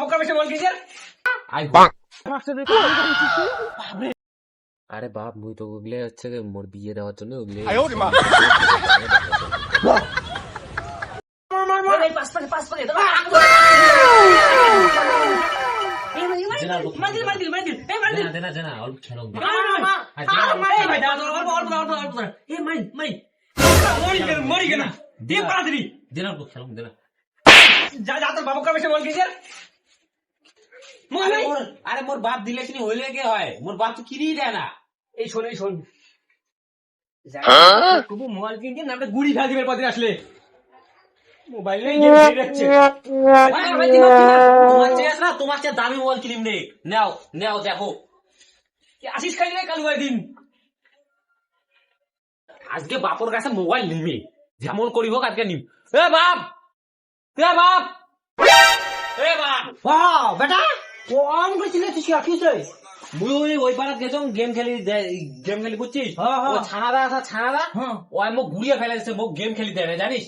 বাবুকে বেশি বল কিসের আরে বাপ মুই তো ওগুলো হচ্ছে মোর বিয়ে দেওয়ার জন্য ওগুলো মার এই অল্প খেলো। ভাই দাও অল্প অল্প অল্প অল্প এই গেল মরি গেল। দিয়ে পাড়া দিবি জেনা অল্প খেলো যা যা তোর বাবুকে বেশি বল কিসের আরে মোর আরে মোর বাপ দিলে কিনি হইলে কে হয়? মোর বাপ তো কিনেই দেয় না। এই শোন এই শোন। মোবাইল কিনছে নামটা গুড়ি ফেল দিবে পদিন আসলে। মোবাইলে গেম খেলে রাখছে ভাই, ভাই, দিমাগ, দিমাগ। তোমার চেয়ে না তোমার চেয়ে দামি মোবাইল কিনিম নে নেও নেও দেখো। আসিস খাই রে কালু দিন? আজকে বাপর কাছে মোবাইল নিবি যেমন করি হোক আজকে নিম। এ বাপ! এ বাপ! এ বাপ! বেটা! আম কইছিলে তুই কি মুই ওই ওই পাড়াত গেছং গেম খেলি গেম খেলি বুঝছিস? হ্যাঁ, হ্যাঁ। ও ছানাদা আছে ছানাদা হ্যাঁ। ও মোক ঘুরিয়ে ফেলে দিচ্ছে মোক গেম খেলি দেয় জানিস?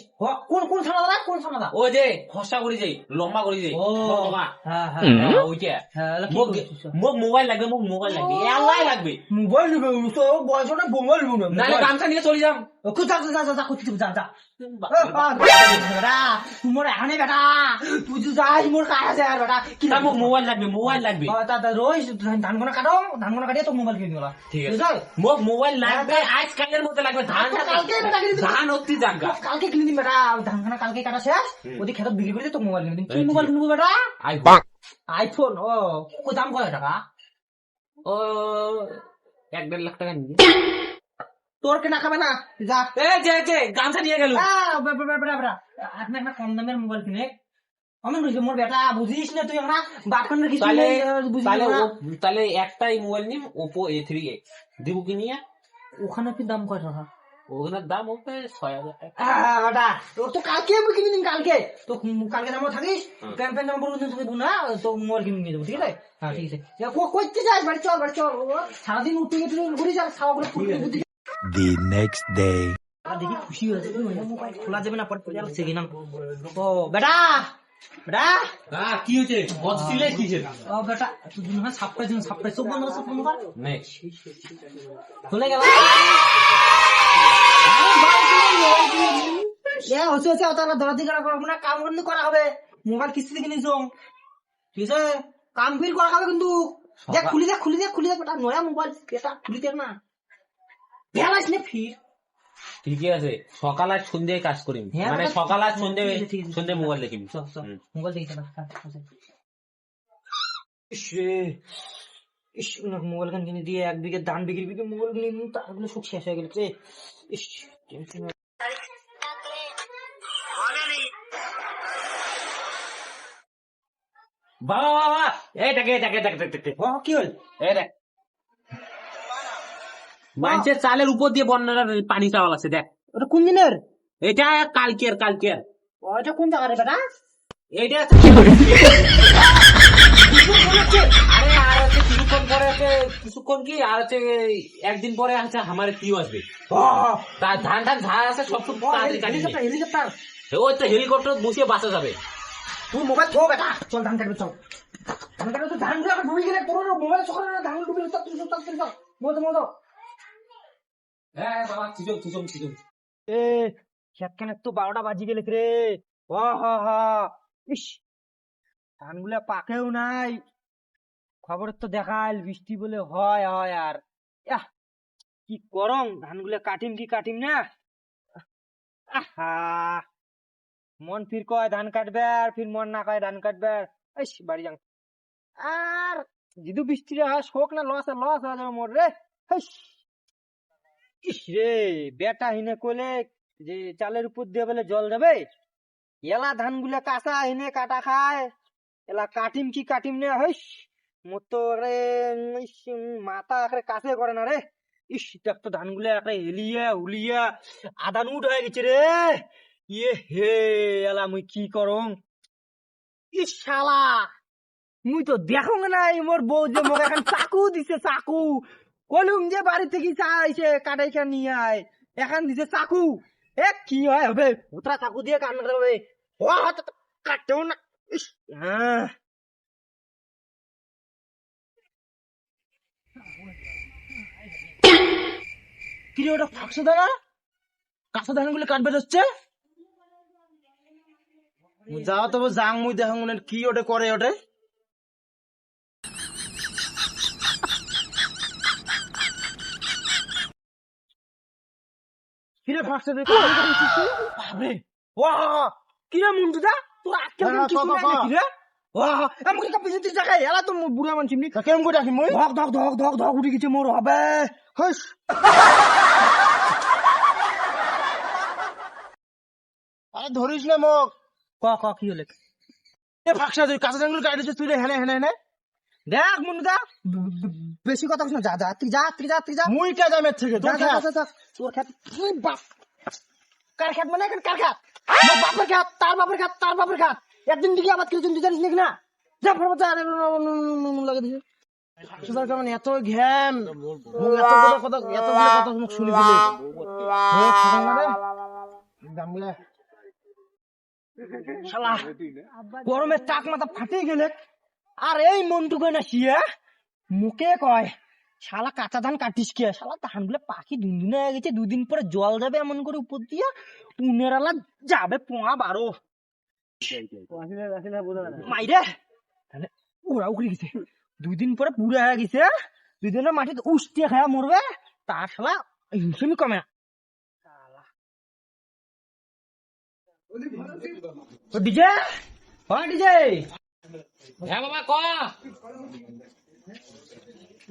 কোন কোন থানা কোন থানা ও যে ফসা করে যাই লম্বা করে যাই ও হ্যাঁ হ্যাঁ হ্যাঁ, ওইটা। মোক মোক মোবাইল লাগবে মোক মোবাইল লাগবে এলাই লাগবে। মোবাইল নিবে তো বয়স না মোবাইল নিবে। নাহলে গামছা নিয়ে চলে যাম। ওকে যা যা যা যা করতে যা যা। বেটা মোর মোবাইল লাগবে মোবাইল লাগবে ধান কোনা কাটো ধান কোনা কাটিয়ে লাগবে ধান কালকে। ধান অতি কালকে কিনে দিন ধান খানা কালকে কাটা শেষ ওদি খেতে বিক্রি করে তো মোবাইল কিনে দিন কি মোবাইল কিনবো বেটা আই আইফোন ও ও দাম কয় টাকা ও এক দেড় লাখ টাকা নিয়ে তোর কেনা খাবে না? যা। এ যে যে গামছা নিয়ে গেল। আপনি একটা কম দামের মোবাইল কিনে। বুঝি মোর বেটা বুঝিস না তুই আমরা কিছু তাহলে তাহলে একটাই মোবাইল নিম ওপো এ থ্রি এক্স দিব কি নিয়ে? ওখানে কি দাম কয় টাকা? ওগুলোর দাম ছয় হাজার টাকা। তোর তো কালকে আমি কিনে দিন কালকে। তো কালকে দাম থাকিস দাম বলব থাকিব না তো মোবাইল কিনে নিয়ে যাব ঠিক আছে? হ্যাঁ ঠিক আছে। করতে যাস বাড়ি চল বাড়ি চল ও, সারাদিন উঠে উঠে ঘুরে যা খাওয়া করে the next day. দেখি খুশি হয়েছে খোলা যাবে না পরে পরে আর সেকেন্ড ও বেটা! বেটা! হ্যাঁ কি হয়েছে? কত কি ও বেটা তুই দিন হয় সাপ্তাহ দিন সাপ্তাহ চোখ বন্ধ কর বন্ধ কর। খুলে গেল। এ হচ্ছে হচ্ছে তারা দরাদি করা করব না কাম কিন্তু করা হবে। মোবাইল কিস্তি থেকে নিছো ঠিক আছে কাম ফির করা হবে কিন্তু। দেখ খুলি দেখ খুলি দেখ খুলি দেখ বেটা নয়া মোবাইল এটা খুলি দেখ না। বেলাস নে ফির। ঠিকই আছে। সকাল আর সন্ধ্যে কাজ করি হ্যাঁ, মানে সকাল আর সন্ধ্যে। সন্ধ্যে মোবাইল চল মোবাইল দেখি ইস মোবাইল কিনে দিয়ে এক বিঘে ধান বিক্রি বিক্রি মোবাইল কিনে নিয়ে তারগুলো সব শেষ হয়ে গেল। রে ইস টেনশন বাবা বাবা এই দেখ দেখ দেখ দেখ দেখ, দেখ। ও কি হল? এই দেখ। মানুষের চালের উপর দিয়ে বন্যার পানি চাওয়াল আছে দেখ। ওটা কোন দিনের? এটা কালকের কালকের। ওটা কোন জায়গায় বেটা? এইটা আরে আর হচ্ছে কিছুক্ষণ পরে হচ্ছে কিছুক্ষণ কি আর হচ্ছে একদিন পরে হচ্ছে আমার পিও আসবে। তার ধান টান ঝাড় আছে সব। হেলিকপ্টার ওই তো হেলিকপ্টার বসিয়ে বাঁচা যাবে। তুই মোবাইল থো বেটা। চল ধান কাটবে চল। ধান কাটবে তো ধান ডুবে গেলে পুরো মোবাইল সকালে ধান ডুবে গেলে তুই সব তাড়াতাড়ি চল মোদ মোদ হ্যাঁ বাবা বারোটা বাজি গেলে রে। ও হা হা। ইস, ধানগুলা পাকেও নাই। খবরের তো দেখাল বৃষ্টি বলে হয় হয় আর। আহ কি গরম, ধানগুলা কাটিম কি কাটিম না? আহা, মন ফির কয় ধান কাটবে আর ফির মন না কয় ধান কাটবে। আর ইস, বাড়ি যাং আর, যদি বৃষ্টি হয়, শোক না, লস লস হয়ে যাবে মোর রে। হাইস ইস। রে, বেটা হিনে কোলে যে চালের উপর দিয়ে বলে জল দেবে? এলা ধানগুলা কাঁচা হিনে কাটা খায়। এলা কাটিম কি কাটিম না? হইস মোর তো রে মাথা একরে কাছে করে না রে। ইস, দেখ তো ধানগুলা একরে হেলিয়া উলিয়া আদান উঠ হয়ে গেছে রে। ইয়ে হে, এলা মুই কি করং ইস শালা, মুই তো দেখো নাই, মোর বউ যে মোক এখন চাকু দিছে, চাকু। কলুম যে বাড়ি থেকে চা আইছে কাটাইখা নিয়ে আয়। এখান দিছে চাকু। এ, কি হয় হবে? ওটা চাকু দিয়ে কান্না হবে। ও, হাতে কাটতেও না। ইস হ্যাঁ কিরে, ওটা ফাঁকশো দানা? কাঁচা ধানগুলো কাটবে হচ্ছে? যাও তবে যাং মুই দেখাঙ্গুনের কি ওটা করে ওটা। কিরে দে বাপরে ওয়া কিরে আজকে কি ওয়া দিতে এলা তো বুড়া মানুষ করে রাখি মই? ধক ধক ধক ধক ধক উঠে গেছে মোর হবে। হস আরে ধরিস না মোক। ক ক কি হলে? এ ফাঁকসা তুই কাঁচা জাঙ্গুল তুই হেনে হেনে হেনে। দেখ মুন্ডুদা বেশি কথা না যা যা তুই যা তুই যা তুই যা। মুই কে দামের থেকে তোর যা, খেত। যা, যা। তোর খেত তুই বাপ। কার খেত মানে কার খেত মোর বাপের খেত তার বাপের খেত তার বাপের খেত একদিন দিকে আবাদ করেছেন তুই জানিস না? যা ফরবত যা আরে, লাগে দিছে সুদার কেমন? এত ঘ্যাম। এত কথা কথা এত কথা মুখ শুনি দিলে। হে খাবার না রে? দামগুলা শালা গরমে চাক মাথা ফাটে গেলে আর এই মনটুকু না শিয়া মুখে কয় শালা কাঁচা ধান কাটিস কে? শালা ধানগুলো পাখি দুদিন হয়ে গেছে দুদিন পরে জল যাবে এমন করে উপর দিয়া উনের আলা যাবে পোঙা বারো। মাইরে তাহলে ওরা উখড়ে গেছে। দুই দিন পরে পুরো হয়ে গেছে দুই দিনের মাটিতে উষ্টিয়ে খায়া মরবে তার শালা হিমশিমি কমে না। ডিজে হ্যাঁ ডিজে। হ্যাঁ বাবা ক?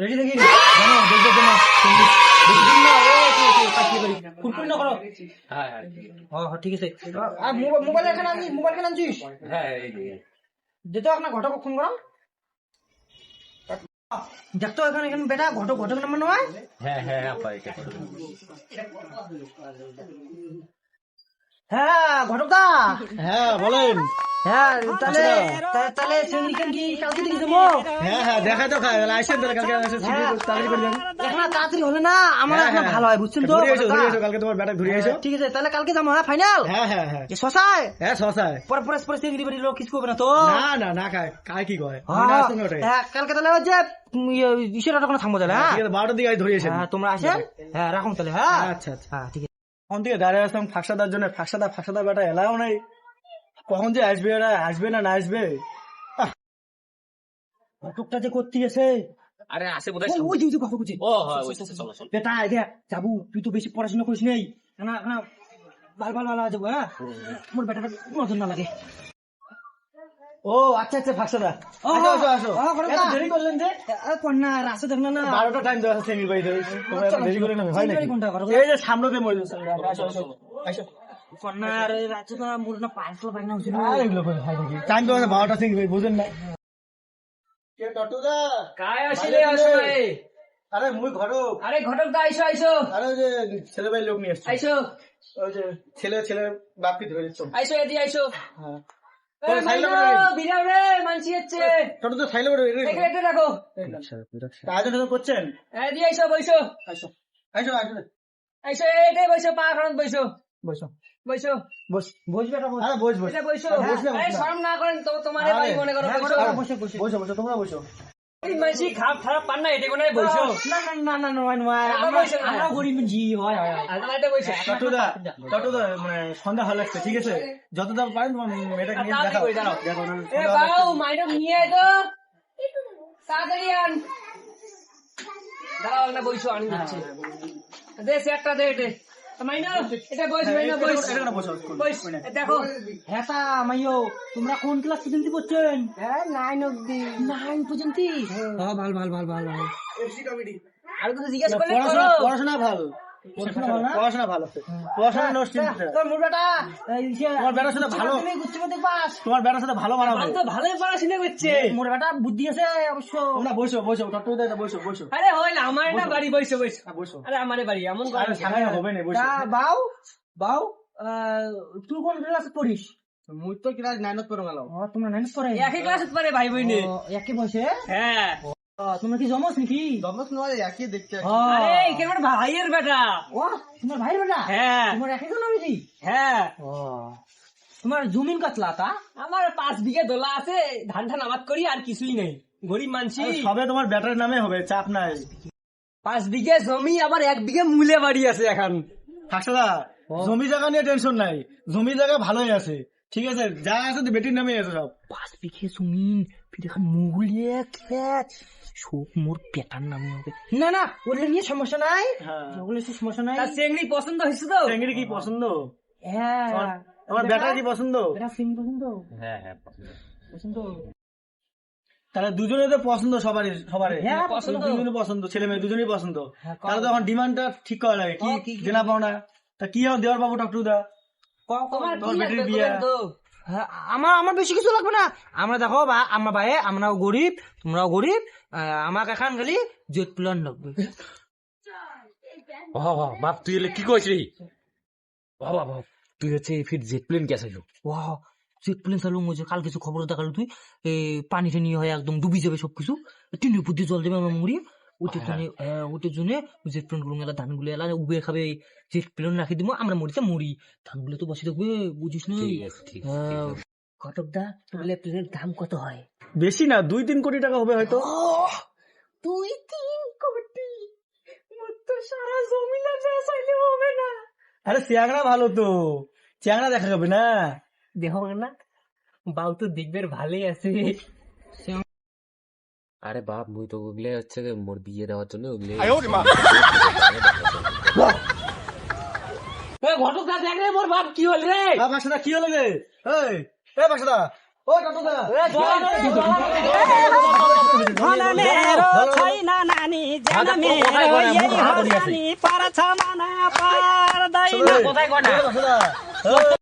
রেডি থাকি জানো দেখবে ঠিক আছে আর মোবাইল এখানে আনছিস মোবাইল কেন আনছিস হ্যাঁ এই যে। ঘটক ফোন করাম দেখতো এখানে এখানে বেটা ঘটক ঘটক নাম্বার নয় হ্যাঁ হ্যাঁ। হ্যাঁ ঘটক দা হ্যাঁ বলেন। হ্যাঁ তাহলে তাহলে চিংড়ি কি কালকে দিকে দেবো হ্যাঁ হ্যাঁ দেখা তো খাই আইসেন তাহলে কালকে আসে তাড়াতাড়ি করে দেন এখন তাড়াতাড়ি হলে না আমার হ্যাঁ, এখন হ্যাঁ। ভালো হয় বুঝছেন তো? ঘুরে এসো ঘুরে এসো কালকে তোমার বেটা ঘুরে এসো। ঠিক আছে তাহলে কালকে যাব হ্যাঁ ফাইনাল হ্যাঁ হ্যাঁ হ্যাঁ। শশায়? হ্যাঁ শশায়। পরে পরে পরে চিংড়ি বাড়ি লোক কিছু করবে না তো? না না না খায় খায় কি কয়? হ্যাঁ, না আসতে না ওটাই? হ্যাঁ, কালকে তাহলে যে ইসের ওখানে থামবো তাহলে হ্যাঁ বারোটার দিকে ধরে হ্যাঁ তোমরা আসেন? হ্যাঁ রাখুন তাহলে হ্যাঁ? আচ্ছা আচ্ছা। হ্যাঁ ঠিক আছে। কখন থেকে দাঁড়িয়ে আসলাম ফাঁসাদার জন্য ফাঁসাদা ফাঁসাদা বেটা এলাও নাই কখন যে আসবে এরা আসবে না না আসবে নাটকটা যে করতে গেছে আরে আসে বোধ ওই ওই যে ঘটক যে ও হয় চলো চলো বেটা দেখ যাবু তুই তো বেশি পড়াশোনা করিস নাই না না ভালো ভালো যাব হ্যাঁ মোর বেটাটা নজর না লাগে ও আচ্ছা আচ্ছা ফাঁকসাদা আসো আসো আসো। এত দেরি করলেন যে? কন্যা রাস্তা দেখ না না। বারোটা টাইম দেওয়া আছে তোমরা এত দেরি করে নেবে হয় নাকি? এই যে সামনে মরে যাচ্ছে আসো আসো আসো। রাজ্য না না পাঁচশো না আর এগুলো নাকি? টাইম দেওয়া আছে বারোটা সিং বুঝেন না। কে টটুদা? কায় আসিলে আসো ভাই। আরে মুই ঘর আরে ঘটক দা আইসো আইসো। আরে যে ছেলে ভাই লোক নিয়ে এসছে আইসো। ওই যে ছেলে ছেলে বাপকে ধরে আইসো এদি আইসো। হ্যাঁ। করছেন? আইসো। এটাই পা বসো বইসো। বস বস বেটা বস। আরে বস বস। এটা বইসো। বসলে এই বসলে। শরম না করেন তো তোমার মনে করো বসে বসে বসো বসো তোমরা বসো। এই মানসি খারাপ খারাপ পান না এটা কোনে বইসো না না না না নয় নয় আমরা আমরা বসে না। আমরা গরিব জি হয় হয় হয়। এটা মানে সন্ধ্যা হয়ে লাগছে ঠিক আছে? যত দাম পারেন তোমার মেয়েটাকে নিয়ে দেখাও। এ নিয়ে তো। তাড়াতাড়ি আন। দাঁড়াও না বইসো আনি দিচ্ছি। দে সেটটা দে এটা বইস এ দেখো। হ্যাঁ তা মাইও তোমরা কোন ক্লাস পর্যন্ত পড়ছেন হ্যাঁ নাইন অব্দি নাইন পর্যন্ত? হ্যাঁ। ভালো ভালো ভালো ভালো ভালো। আর কিছু জিজ্ঞেস পড়াশোনা করো পড়াশোনা ভালো? পড়াশোনা না? বেটা তোমার বেটার সাথে ভালো? তুমি উচ্চ পাস। তোমার বেটার সাথে ভালো মানাবে তো ভালোই পড়াশোনা করছে মোর বেটা বুদ্ধি আছে অবশ্য। তোমরা বসো বসো টট্টু দাদা বসো বসো। আরে হইল আমার না বাড়ি বসে বসে। বসো। আরে আমার বাড়ি এমন আরে সামনে হবে না বসো। বাউ তুই কোন ক্লাসে পড়িস? মুই তো ক্লাস নাইনত পড়ে গেল ও তোমরা নাইন পড়ে একই ক্লাসে পড়ে ভাই বইনে একই বসে হ্যাঁ। তোমরা কি জমস নাকি? দমক নয় একই দেখতে আরে এখানে আমার ভাইয়ের বেটা? ও তোমার ভাই বেটা? হ্যাঁ। তোমার একই জন আমি হ্যাঁ। ও তোমার জমিন কাতলা তা? আমার পাঁচ বিঘে দোলা আছে ধান ধান আবাদ করি আর কিছুই নেই। গরিব মানছি। সবে তোমার ব্যাটার নামে হবে চাপ নাই। পাঁচ বিঘে জমি আবার এক বিঘে মূলে বাড়ি আছে এখন। থাকছে না জমি জায়গা নিয়ে টেনশন নাই। জমি জায়গা ভালোই আছে। ঠিক আছে যা আছে বেটির নামে আছে সব। পাঁচ বিঘে জমিন ফির মুগুলিয়ে খেত সব মোর পেটার নামে হবে। না না ওগুলো নিয়ে সমস্যা নাই। হ্যাঁ। ওগুলো সমস্যা নাই। চেংড়ি পছন্দ হয়েছে তো? চেঙ্গিরি কি পছন্দ? হ্যাঁ। তোমার ব্যাটার কি পছন্দ? বেটা সিং পছন্দ? হ্যাঁ হ্যাঁ পছন্দ। তাহলে দুজনে তো পছন্দ সবারই সবারই। হ্যাঁ, দুজনে পছন্দ। ছেলে মেয়ে দুজনেই পছন্দ। হ্যাঁ, তাহলে তো এখন ডিমান্ডটা ঠিক করা লাগে। কি দেনা পাওনা? তা কি হবে দেওয়ার বাবু টকটু দা। তোমার বিয়া। হ্যাঁ, আমার আমার বেশি কিছু লাগবে না। আমরা দেখো বা আমার ভাই আমরাও গরিব তোমরাও গরিব আমাকে এখন খালি জেট প্ল্যান লাগবে। ও বাপ তুই এলে কি কইছিস রে বাবা বাবা তুই হচ্ছে ফির জেট প্লেন চাইলো ওয়া জেট প্লেন চালু হয়েছে কাল কিছু খবর দেখাল তুই। এ পানি টানি হয়ে একদম ডুবি যাবে সবকিছু। টিনের বুদ্ধি জল দেবে আমরা মুড়ি হ্যাঁ, ওটার জন্য জেট প্লেনগুলো এলা ধানগুলো এলা উবে খাবে জেট প্লেন রাখি দিব আমরা মরিতে মুড়ি ধানগুলো তো বসে থাকবে বুঝিস না? ঠিক আছে ঠিক আছে, ঠিক আছে। ঘটক দা তাহলে প্লেনের দাম কত হয়? বেশি না দুই তিন কোটি টাকা হবে হয়তো। দুই তিন কোটি? তো সারা জমিটা চাইলে হবে না। আরে চ্যাংড়া ভালো তো। চ্যাংড়া দেখা যাবে না। দেখো না বাউ তো দেখবে ভালোই আছে। আরে বাপ মুই তো ওগুলাই হচ্ছে মোর বিয়ে দেওয়ার জন্য ওগুলো ঘটকদা দেখ রে মোর বাপ কি হল রে বাক্সদা কি হল রে এই এ পারছ পার